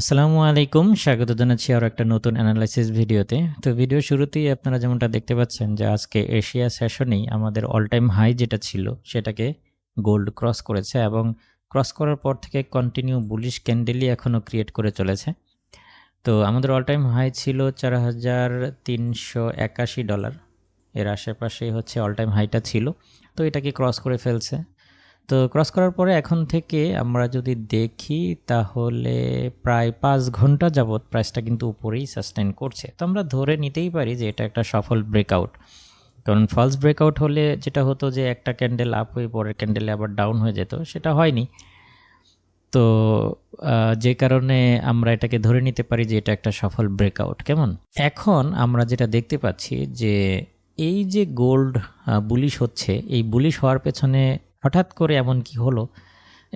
আসসালামু আলাইকুম। স্বাগত জানাচ্ছি আরও একটা নতুন অ্যানালাইসিস ভিডিওতে। তো ভিডিও শুরুতেই আপনারা যেমনটা দেখতে পাচ্ছেন যে আজকে এশিয়া সেশনেই আমাদের অল টাইম হাই যেটা ছিল, সেটাকে গোল্ড ক্রস করেছে এবং ক্রস করার পর থেকে কন্টিনিউ বুলিশ ক্যান্ডেলই এখনও ক্রিয়েট করে চলেছে। তো আমাদের অল টাইম হাই ছিল চার হাজার তিনশো একাশি ডলার এর আশেপাশেই হচ্ছে অল টাইম হাইটা ছিল। তো এটাকে ক্রস করে ফেলছে। তো ক্রস করার পরে এখন থেকে আমরা যদি দেখি তাহলে প্রায় পাঁচ ঘণ্টা যাবৎ প্রাইসটা কিন্তু উপরেই সাস্টেন করছে। তো আমরা ধরে নিতেই পারি যে এটা একটা সফল ব্রেকআউট কারণ ফলস ব্রেকআউট হলে যেটা হতো যে একটা ক্যান্ডেল আপ হয়ে পরের ক্যান্ডেলে আবার ডাউন হয়ে যেত, সেটা হয়নি। তো যে কারণে আমরা এটাকে ধরে নিতে পারি যে এটা একটা সফল ব্রেকআউট কেমন? এখন আমরা যেটা দেখতে পাচ্ছি যে এই যে গোল্ড বুলিশ হচ্ছে, এই বুলিশ হওয়ার পেছনে হঠাৎ করে এমন কি হলো?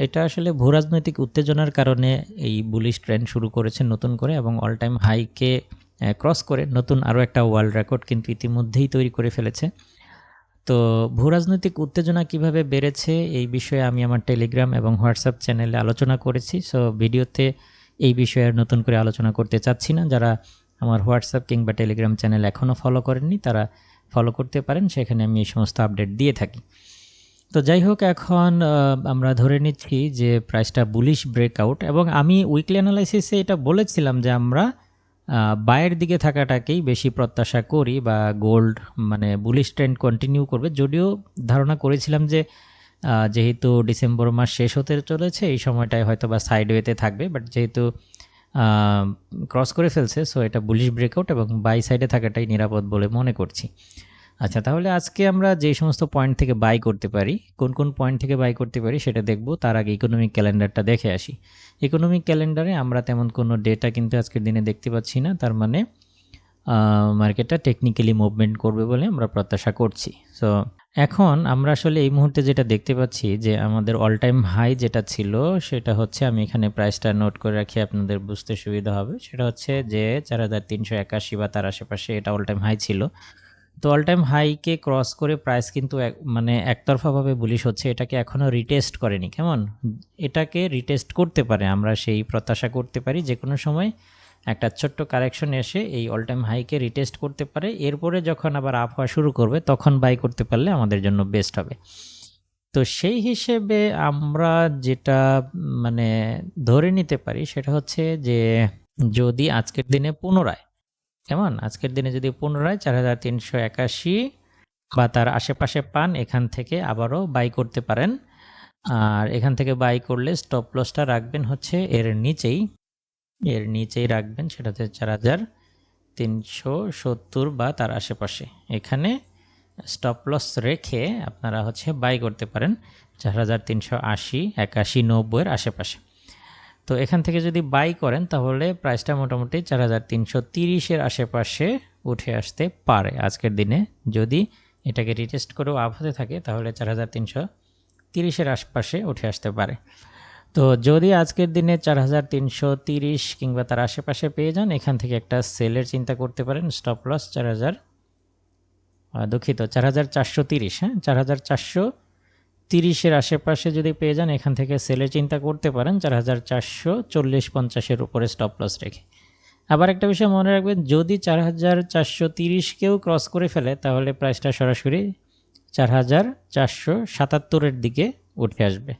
এটা আসলে ভূরাজনৈতিক উত্তেজনার কারণে এই বুলিশ ট্রেন্ড শুরু করেছে নতুন করে এবং অল টাইম হাইকে ক্রস করে নতুন আরও একটা ওয়ার্ল্ড রেকর্ড কিন্তু ইতিমধ্যেই তৈরি করে ফেলেছে। তো ভূরাজনৈতিক উত্তেজনা কীভাবে বেড়েছে এই বিষয়ে আমি আমার টেলিগ্রাম এবং হোয়াটসঅ্যাপ চ্যানেলে আলোচনা করেছি। সো ভিডিওতে এই বিষয়ে নতুন করে আলোচনা করতে চাচ্ছি না। যারা আমার হোয়াটসঅ্যাপ কিংবা টেলিগ্রাম চ্যানেল এখনও ফলো করেননি, তারা ফলো করতে পারেন। সেখানে আমি এই সমস্ত আপডেট দিয়ে থাকি। তো যাই হোক, এখন আমরা ধরে নিচ্ছি যে প্রাইসটা বুলিশ ব্রেকআউট এবং আমি উইকলি অ্যানালাইসিসে এটা বলেছিলাম যে আমরা বায়ের দিকে থাকাটাকেই বেশি প্রত্যাশা করি বা গোল্ড মানে বুলিশ ট্রেন্ড কন্টিনিউ করবে। যদিও ধারণা করেছিলাম যে যেহেতু ডিসেম্বর মাস শেষ হতে চলেছে, এই সময়টায় হয়তো বা সাইডওয়েতে থাকবে বাট যেহেতু ক্রস করে ফেলছে সো এটা বুলিশ ব্রেকআউট এবং বাই সাইডে থাকাটাই নিরাপদ বলে মনে করছি। আচ্ছা তাহলে আজকে আমরা যে সমস্ত পয়েন্ট থেকে বাই করতে পারি, কোন কোন পয়েন্ট থেকে বাই করতে পারি সেটা দেখব, তার আগে ইকোনমিক ক্যালেন্ডারটা দেখে আসি। ইকোনমিক ক্যালেন্ডারে আমরা তেমন কোনো ডেটা কিন্তু আজকের দিনে দেখতে পাচ্ছি না, তার মানে মার্কেটটা টেকনিক্যালি মুভমেন্ট করবে বলে আমরা প্রত্যাশা করছি। সো এখন আমরা আসলে এই মুহূর্তে যেটা দেখতে পাচ্ছি যে আমাদের অল টাইম হাই যেটা ছিল, সেটা হচ্ছে আমি এখানে প্রাইসটা নোট করে রাখি, আপনাদের বুঝতে সুবিধা হবে। সেটা হচ্ছে যে চার হাজার তিনশো একাশি বা তার আশেপাশে এটা অল টাইম হাই ছিল। তো অল টাইম হাইকে ক্রস করে প্রাইস কিন্তু মানে একতরফাভাবে বুলিশ হচ্ছে, এটাকে এখনও রিটেস্ট করেনি, কেমন? এটাকে রিটেস্ট করতে পারে, আমরা সেই প্রত্যাশা করতে পারি যে কোনো সময় একটা ছোট্ট কারেকশন এসে এই অল টাইম হাইকে রিটেস্ট করতে পারে, এরপরে যখন আবার আপ হওয়া শুরু করবে, তখন বাই করতে পারলে আমাদের জন্য বেস্ট হবে। তো সেই হিসেবে আমরা যেটা মানে ধরে নিতে পারি, সেটা হচ্ছে যে যদি আজকের দিনে পুনরায় কেমন আজকের দিনে যদি পুনরায় চার হাজার তিনশো একাশি বা তার আশেপাশে পান, এখান থেকে আবারও বাই করতে পারেন। আর এখান থেকে বাই করলে স্টপ লসটা রাখবেন হচ্ছে এর নিচেই। এর নিচেই রাখবেন সেটা হচ্ছে চার হাজার তিনশো সত্তর বা তার আশেপাশে। এখানে স্টপ লস রেখে আপনারা হচ্ছে বাই করতে পারেন চার হাজার তিনশো আশি, একাশি, নব্বইয়ের আশেপাশে। তো এখান থেকে যদি বাই করেন, তাহলে প্রাইসটা মোটামুটি চার হাজার তিনশো তিরিশের আশেপাশে উঠে আসতে পারে আজকের দিনে। যদি এটাকে রিটেস্ট করেও আপ হতে থাকে, তাহলে চার হাজার তিনশো তিরিশের আশপাশে উঠে আসতে পারে। তো যদি আজকের দিনে চার হাজার তিনশো তিরিশ কিংবা তার আশেপাশে পেয়ে যান, এখান থেকে একটা সেলের চিন্তা করতে পারেন স্টপ লস চার হাজার দুঃখিত, চার হাজার চারশো তিরিশ হ্যাঁ চার হাজার চারশো তিরিশের আশেপাশে যদি পেয়ে যান, এখান থেকে সেলের চিন্তা করতে পারেন। চার হাজার চারশো চল্লিশ পঞ্চাশের উপরে স্টপ লস রেখে। আবার একটা বিষয় মনে রাখবেন, যদি চার হাজার চারশো তিরিশকেও ক্রস করে ফেলে, তাহলে প্রাইসটা সরাসরি চার হাজার চারশো সাতাত্তরের দিকে উঠে আসবে।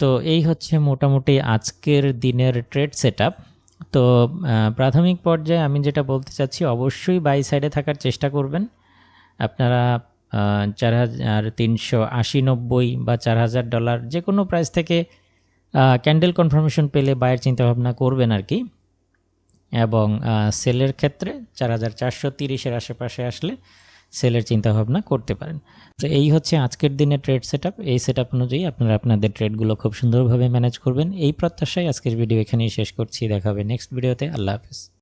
তো এই হচ্ছে মোটামুটি আজকের দিনের ট্রেড সেট তো প্রাথমিক পর্যায়ে আমি যেটা বলতে চাচ্ছি, অবশ্যই বাই সাইডে থাকার চেষ্টা করবেন। আপনারা চার হাজার তিনশো আশি নব্বই বা চার হাজার ডলার যে কোনো প্রাইস থেকে ক্যান্ডেল কনফার্মেশন পেলে বায়ের চিন্তাভাবনা করবেন আর কি। এবং সেলের ক্ষেত্রে চার হাজার চারশো তিরিশের আশেপাশে আসলে সেলের চিন্তাভাবনা করতে পারেন। তো এই হচ্ছে আজকের দিনের ট্রেড সেট এই সেট অনুযায়ী আপনারা আপনাদের ট্রেডগুলো খুব সুন্দরভাবে ম্যানেজ করবেন। এই প্রত্যাশায় আজকের ভিডিও এখানেই শেষ করছি। দেখা হবে নেক্সট ভিডিওতে আল্লাহ হাফিজ।